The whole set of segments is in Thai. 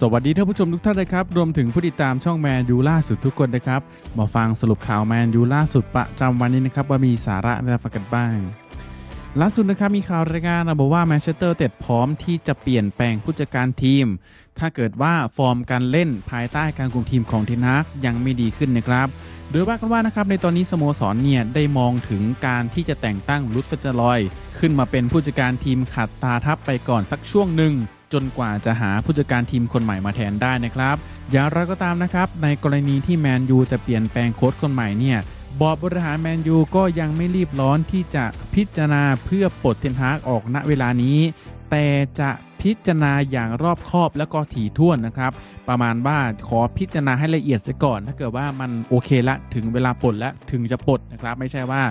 สวัสดีท่านผู้ชมทุกท่านนะครับ รวมถึงผู้ติดตามช่องแมนยูล่าสุดทุกคนนะครับ มาฟังสรุปข่าวแมนยูล่าสุดประจำวันนี้นะครับ ว่ามีสาระอะไรฝากกันบ้าง ล่าสุดนะครับมีข่าวรายงานระบุว่าแมนเชสเตอร์เต็ดพร้อมที่จะเปลี่ยนแปลงผู้จัดการทีม ถ้าเกิดว่าฟอร์มการเล่นภายใต้การคุมทีมของเทนฮากยังไม่ดีขึ้นนะครับโดยว่ากันว่านะครับในตอนนี้สโมสรเนี่ยได้มองถึงการที่จะแต่งตั้งลุดเฟเตอร์ลอย ขึ้นมาเป็นผู้จัดการทีมขัดตาทับไปก่อนสักช่วงหนึ่ง จนกว่าจะหาผู้จัดการทีมคนใหม่มาแทนได้นะครับ อย่างไรก็ตามนะครับ ในกรณีที่แมนยูจะเปลี่ยนแปลงโค้ชคนใหม่เนี่ยบอร์ดบริหารแมนยูก็ยังไม่รีบร้อนที่จะพิจารณาเพื่อปลดเทนฮากออกณเวลานี้ แต่จะ พิจารณาอย่างรอบคอบแล้วก็ถี่ถ้วนนะครับ ประมาณว่าขอพิจารณาให้ละเอียดซะก่อน ถ้าเกิดว่ามันโอเคละถึงเวลาปลดแล้วถึงจะปลดนะครับ ไม่ใช่ว่า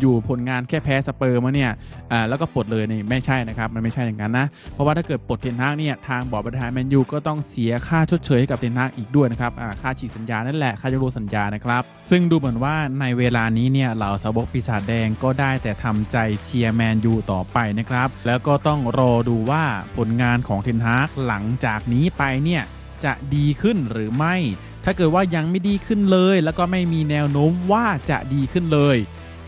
อยู่ๆผลงานแค่แพ้สเปอร์มาเนี่ยอ่าแล้วก็ปลดเลยนี่ไม่ใช่นะครับ มันไม่ใช่อย่างนั้นนะ เพราะว่าถ้าเกิดปลดเทนฮากเนี่ยทางบอร์ดบริหารแมนยูก็ต้องเสียค่าชดเชยให้กับเทนฮากอีกด้วยนะครับอ่าค่าฉีกสัญญานั่นแหละค่ายกเลิกสัญญานะครับ ซึ่งดูเหมือนว่าในเวลานี้เนี่ยเหล่าสาวกปีศาจแดงก็ได้แต่ทำใจเชียร์แมนยูต่อไปนะครับแล้วก็ต้องรอดูว่าผลงานของเทนฮากหลังจากนี้ไปเนี่ยจะดีขึ้นหรือไม่ ถ้าเกิดว่ายังไม่ดีขึ้นเลย แล้วก็ไม่มีแนวโน้มว่าจะดีขึ้นเลย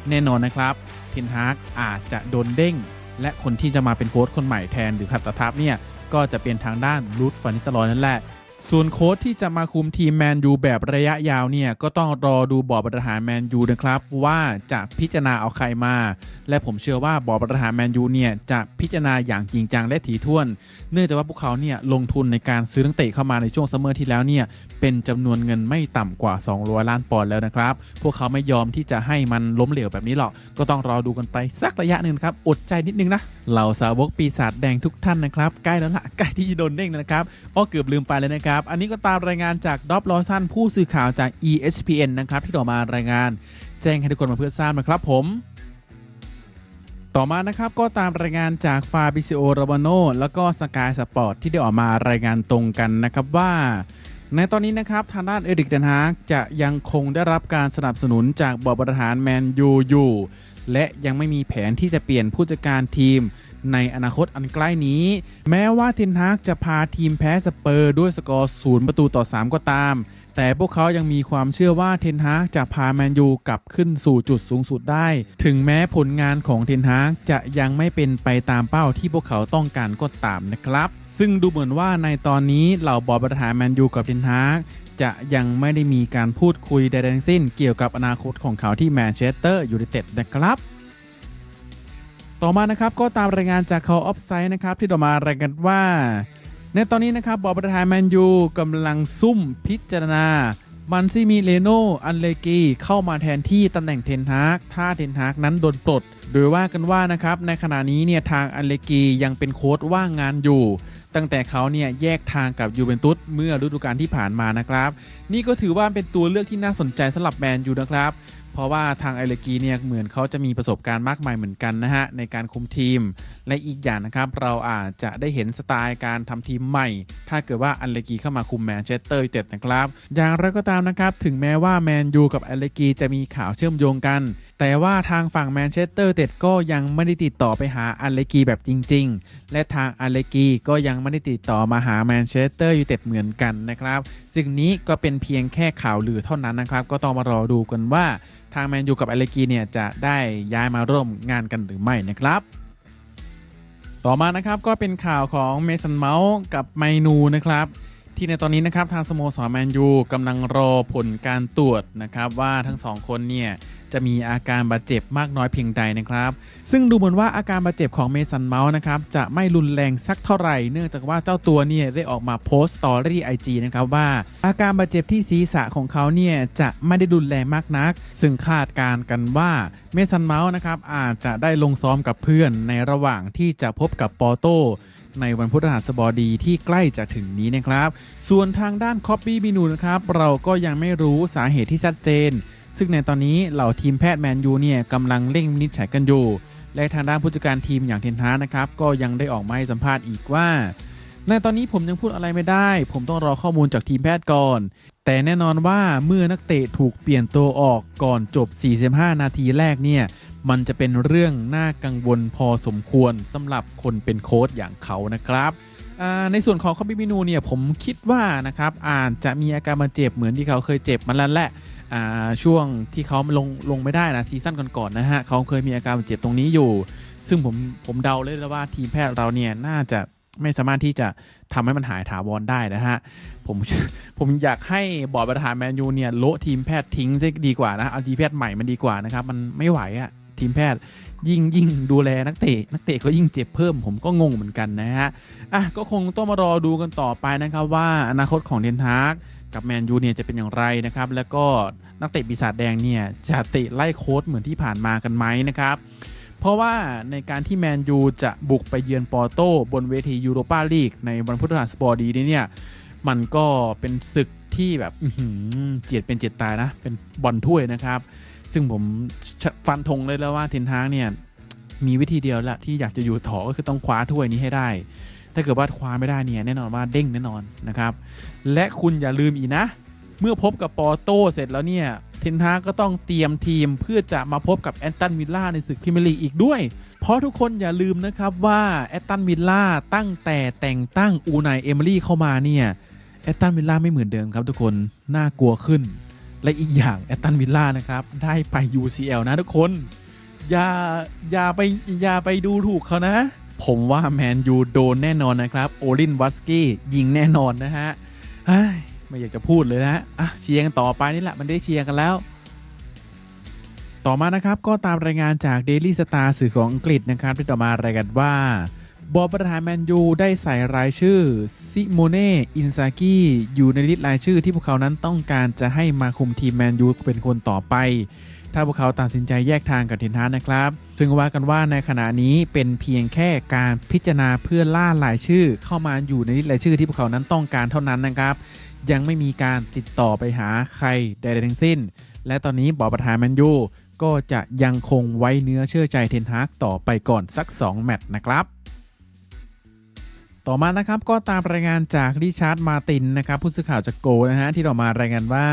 แน่นอนนะครับเทนฮากอาจจะโดนเด้ง และคนที่จะมาเป็นโค้ชคนใหม่แทนหรือขัดตาทับเนี่ยก็จะเป็นทางด้านรูทฟานิตลอยนั่นแหละ ส่วนโค้ชที่จะมาคุมทีมแมนยูแบบระยะยาวเนี่ยก็ต้องรอดูบอร์ดบริหารแมนยูนะครับ ว่าจะพิจารณาเอาใครมา และผมเชื่อว่าบอร์ดบริหารแมนยูเนี่ยจะพิจารณาอย่างจริงจังและถี่ถ้วน เนื่องจากว่าพวกเขาเนี่ยลงทุนในการซื้อนักเตะเข้ามาในช่วงซัมเมอร์ที่แล้วเนี่ยเป็นจำนวนเงินไม่ต่ำกว่า 200 ล้านปอนด์แล้วนะครับ พวกเขาไม่ยอมที่จะให้มันล้มเหลวแบบนี้หรอก ก็ต้องรอดูกันไปสักระยะหนึ่งครับอดใจนิดนึงนะเหล่าสาวกปีศาจแดงทุกท่านนะครับใกล้แล้วละใกล้ที่จะโดนเด้งนะครับอ้อเกือบลืมไปเลยนะครับครับ อันนี้ก็ตามรายงานจากดอปลอสันผู้สื่อข่าวจาก ESPN นะครับ ที่ต่อมารายงาน แจ้งให้ทุกคนมาเพื่อทราบนะครับผม ต่อมานะครับก็ตามรายงานจากฟาบิซิโอโรบาโนแล้วก็สกายสปอร์ตที่ได้ออกมารายงานตรงกันนะครับว่าในตอนนี้นะครับ ทางด้านเอริกเดนฮากจะยังคงได้รับการสนับสนุนจากบอร์ดบริหารแมนยูอยู่ และยังไม่มีแผนที่จะเปลี่ยนผู้จัดการทีม ในอนาคตอันใกล้นี้ แม้ว่าเทนฮากจะพาทีมแพ้สเปอร์ด้วยสกอร์ศูนย์ประตูต่อ 3 ก็ตาม แต่พวกเขายังมีความเชื่อว่าเทนฮากจะพาแมนยูกลับขึ้นสู่จุดสูงสุดได้ ถึงแม้ผลงานของเทนฮากจะยังไม่เป็นไปตามเป้าที่พวกเขาต้องการก็ตามนะครับ ซึ่งดูเหมือนว่าในตอนนี้เหล่าบอร์ดบริหารแมนยูกับเทนฮากจะยังไม่ได้มีการพูดคุยใดๆทั้งสิ้นเกี่ยวกับอนาคตของเขาที่แมนเชสเตอร์ยูไนเต็ดนะครับ ต่อมานะครับก็ตามรายงานจาก Call of Sight นะครับที่ต่อมารายงานว่า ในตอนนี้นะครับบอร์ดบริหารแมนยูกำลังซุ่มพิจารณามันซิมิเลโนอันเลกีเข้ามาแทนที่ตำแหน่งเทนฮากถ้าเทนฮากนั้นโดนปลด โดยว่ากันว่านะครับในขณะนี้เนี่ยทางอันเลกียังเป็นโค้ดว่างงานอยู่ ตั้งแต่เขาเนี่ยแยกทางกับยูเวนตุสเมื่อฤดูกาลที่ผ่านมานะครับ นี่ก็ถือว่าเป็นตัวเลือกที่น่าสนใจสำหรับแมนยูนะครับ เพราะว่าทางไอเลกีเนี่ยเหมือนเขาจะมีประสบการณ์มากมายเหมือนกันนะฮะ ในการคุมทีม และอีกอย่างนะครับเราอาจจะได้เห็นสไตล์การทำทีมใหม่ ถ้าเกิดว่าอันเลกีเข้ามาคุมแมนเชสเตอร์ยูไนเต็ดนะครับ อย่างไรก็ตามนะครับ ถึงแม้ว่าแมนยูกับอันเลกีจะมีข่าวเชื่อมโยงกัน แต่ว่าทางฝั่งแมนเชสเตอร์ยูเต็ดก็ยังไม่ได้ติดต่อไปหาอันเลกีแบบจริง ๆ และทางอันเลกีก็ยังไม่ได้ติดต่อมาหาแมนเชสเตอร์ยูไนเต็ดเหมือนกันนะครับสิ่งนี้ก็เป็นเพียงแค่ข่าวลือเท่านั้นนะครับ ก็ต้องมารอดูกันว่าทางแมนยูกับอเลกีเนี่ยจะได้ย้ายมาร่วมงานกันหรือไม่นะครับ ต่อมานะครับก็เป็นข่าวของเมสันเมาส์กับไมนูนะครับที่ในตอนนี้นะครับทางสโมสรแมนยูกำลังรอผลการตรวจนะครับว่าทั้งสองคนเนี่ย จะมีอาการบาดเจ็บมากน้อยเพียงใดนะครับ ซึ่งดูเหมือนว่าอาการบาดเจ็บของเมสันเมาส์นะครับจะไม่รุนแรงสักเท่าไหร่ เนื่องจากว่าเจ้าตัวเนี่ยได้ออกมาโพสต์สตอรี่ไอจีนะครับว่า อาการบาดเจ็บที่ศีรษะของเขาเนี่ยจะไม่ได้รุนแรงมากนัก ซึ่งคาดการกันว่าเมสันเมาส์นะครับอาจจะได้ลงซ้อมกับเพื่อนในระหว่างที่จะพบกับปอโตในวันพุธหัสบดีที่ใกล้จะถึงนี้นะครับ ส่วนทางด้านคอปปี้บินูนะครับ เราก็ยังไม่รู้สาเหตุที่ชัดเจน ซึ่งในตอนนี้เหล่าทีมแพทย์แมนยูเนี่ยกำลังเร่งวินิจฉัยกันอยู่ และทางด้านผู้จัดการทีมอย่างเทนฮาร์นะครับ ก็ยังได้ออกมาให้สัมภาษณ์อีกว่า ในตอนนี้ผมยังพูดอะไรไม่ได้ ผมต้องรอข้อมูลจากทีมแพทย์ก่อน แต่แน่นอนว่าเมื่อนักเตะถูกเปลี่ยนตัวออกก่อนจบ 45 นาทีแรกเนี่ยมันจะเป็นเรื่องน่ากังวลพอสมควรสำหรับคนเป็นโค้ชอย่างเขานะครับในส่วนของคอบิมินูเนี่ยผมคิดว่านะครับอาจจะมีอาการบาดเจ็บเหมือนที่เขาเคยเจ็บมาแล้วแหละ ช่วงที่เขาลงลงไม่ได้นะซีซั่นก่อนๆนะฮะเขาเคยมีอาการบาดเจ็บตรงนี้อยู่ ซึ่งผมผมเดาเลยว่าทีมแพทย์เราเนี่ยน่าจะไม่สามารถที่จะทำให้มันหายถาวรได้นะฮะ ผมผมอยากให้บอร์ดประธานแมนยูเนี่ยโละทีมแพทย์ทิ้งซะดีกว่านะเอาทีมแพทย์ใหม่มันดีกว่านะครับ มันไม่ไหวอะทีมแพทย์ยิ่งยิ่งดูแลนักเตะนักเตะก็ยิ่งเจ็บเพิ่มผมก็งงเหมือนกันนะฮะอะก็คงต้องมารอดูกันต่อไปนะครับว่าอนาคตของเทนฮาก กับแมนยูเนี่ยจะเป็นอย่างไรนะครับ แล้วก็นักเตะปีศาจแดงเนี่ยจะเตะไล่โค้ดเหมือนที่ผ่านมากันไหมนะครับ เพราะว่าในการที่แมนยูจะบุกไปเยือนปอร์โตบนเวทียูโรปาลีกในวันพุธหัสบดีนี้เนี่ยมันก็เป็นศึกที่แบบเจียดเป็นเจียดตายนะ เป็นบอลถ้วยนะครับ ซึ่งผมฟันธงเลยแล้วว่าเทนฮากเนี่ยมีวิธีเดียวละที่อยากจะอยู่ต่อก็คือต้องคว้าถ้วยนี้ให้ได้ ถ้าเกิดว่าคว้าไม่ได้เนี่ยแน่นอนว่าเด้งแน่นอนนะครับ และคุณอย่าลืมอีกนะ เมื่อพบกับปอร์โตเสร็จแล้วเนี่ยเทนฮาก็ต้องเตรียมทีมเพื่อจะมาพบกับแอนตันวิลล่าในศึกพรีเมียร์ลีกอีกด้วย เพราะทุกคนอย่าลืมนะครับว่าแอนตันวิลล่าตั้งแต่แต่งตั้งอูไนเอมิลี่เข้ามาเนี่ยแอนตันวิลล่าไม่เหมือนเดิมครับทุกคนน่ากลัวขึ้น และอีกอย่างแอนตันวิลล่านะครับได้ไป UCL นะทุกคนอย่าอย่าไปอย่าไปดูถูกเขานะ ผมว่าแมนยูโดนแน่นอนนะครับ โอลินวัสกี้ยิงแน่นอนนะฮะไม่อยากจะพูดเลยนะอะเชียร์กันต่อไปนี่แหละ มันได้เชียร์กันแล้ว ต่อมานะครับก็ตามรายงานจาก Daily Star สื่อของอังกฤษนะครับ ที่ต่อมารายงานว่าบอร์ดประธานแมนยูได้ใส่รายชื่อซิโมเน่อินซากิอยู่ในลิสต์รายชื่อที่พวกเขานั้นต้องการจะให้มาคุมทีมแมนยูเป็นคนต่อไป ถ้าพวกเขาตัดสินใจแยกทางกับเทนฮากนะครับ ซึ่งว่ากันว่าในขณะนี้เป็นเพียงแค่การพิจารณาเพื่อล่ารายชื่อ เข้ามาอยู่ในลิสต์รายชื่อที่พวกเขานั้นต้องการเท่านั้นนะครับ ยังไม่มีการติดต่อไปหาใครใดๆทั้งสิ้น และตอนนี้บอร์ดประธานแมนยูก็จะยังคงไว้เนื้อเชื่อใจเทนฮากต่อไปก่อนสัก 2 แมตช์นะครับ ต่อมานะครับก็ตามรายงานจากริชาร์ดมาตินนะครับผู้สื่อข่าวจากโกนะฮะที่ต่อมารายงานว่า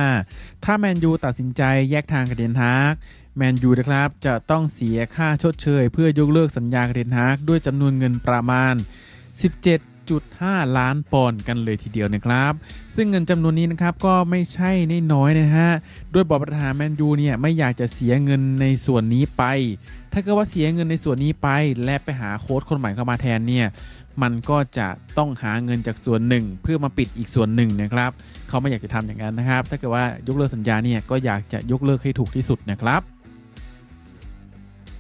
ถ้าแมนยูตัดสินใจแยกทางกับเดนฮากแมนยูนะครับจะต้องเสียค่าชดเชย เพื่อยกเลิกสัญญากับเดนฮากด้วยจำนวนเงินประมาณ 1.5 ล้านปอนด์กันเลยทีเดียวนะครับ ซึ่งเงินจำนวนนี้นะครับก็ไม่ใช่นน้อยนะฮะ โดยบอร์ดประธานแมนยูเนี่ยไม่อยากจะเสียเงินในส่วนนี้ไป ถ้าเกิดว่าเสียเงินในส่วนนี้ไป และไปหาโค้ชคนใหม่เข้ามาแทนเนี่ยมันก็จะต้องหาเงินจากส่วนหนึ่ง เพื่อมาปิดอีกส่วนหนึ่งนะครับ เขาไม่อยากจะทำอย่างนั้นนะครับ ถ้าเกิดว่ายกเลิกสัญญาเนี่ยก็อยากจะยกเลิกให้ถูกที่สุดนะครับ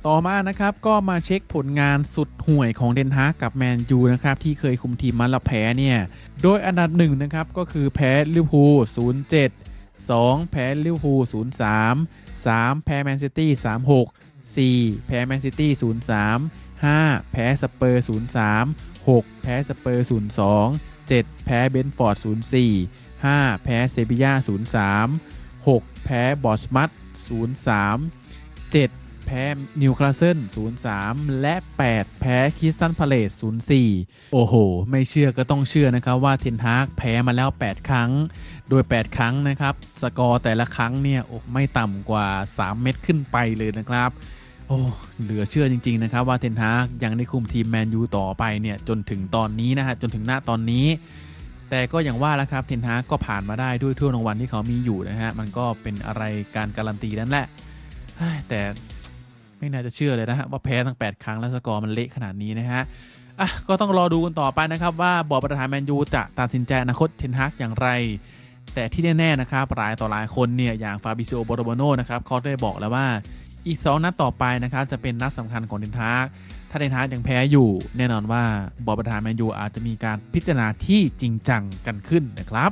ต่อมานะครับก็มาเช็คผลงานสุดห่วยของเดนฮากกับแมนยูนะครับที่เคยคุมทีมมาแล้วแพ้เนี่ยโดยอันดับหนึ่งนะครับก็คือแพ้ลิเวอร์พูล07 2 แพ้ลิเวอร์พูล03 3 แพ้แมนซิตี้36 4 แพ้แมนซิตี้03 5 แพ้สเปอร์03 6 แพ้สเปอร์02 7 แพ้เบนฟอร์ด04 5 แพ้เซบียา03 6 แพ้บอสมัต03 7 แพ้นิวคาสเซิล03 และ 8 แพ้คิสตันพาเลส04 โอ้โห ไม่เชื่อก็ต้องเชื่อนะครับว่าเทนฮากแพ้มาแล้ว 8 ครั้ง โดย 8 ครั้งนะครับ สกอร์แต่ละครั้งเนี่ยอ้ไม่ต่ำกว่า 3 เม็ดขึ้นไปเลยนะครับโอ้เหลือเชื่อจริง ๆ นะครับ ว่าเทนฮากยังได้คุมทีมแมนยูต่อไปเนี่ยจนถึงตอนนี้นะฮะจนถึงหน้าตอนนี้ แต่ก็อย่างว่าแล้วครับเทนฮากก็ผ่านมาได้ด้วยถ้วยรางวัลที่เขามีอยู่นะฮะมันก็เป็นอะไรการการันตีนั่นแหละแต่ ไม่น่าจะเชื่อเลยนะฮะว่าแพ้ทั้ง 8 ครั้งแล้วสกอร์มันเละขนาดนี้นะฮะอะก็ต้องรอดูกันต่อไปนะครับว่าบอร์ดประธานแมนยูจะตัดสินใจอนาคตเทนฮากอย่างไร แต่ที่แน่ๆนะครับหลายต่อหลายคนเนี่ยอย่างฟาบิซิโอโบโรโบโนนะครับเขาได้บอกแล้วว่าอีก 2 นัดต่อไปนะครับจะเป็นนัดสำคัญของเดนทากถ้าเดนทากยังแพ้อยู่ แน่นอนว่าบอร์ดประธานแมนยูอาจจะมีการพิจารณาที่จริงจังกันขึ้นนะครับ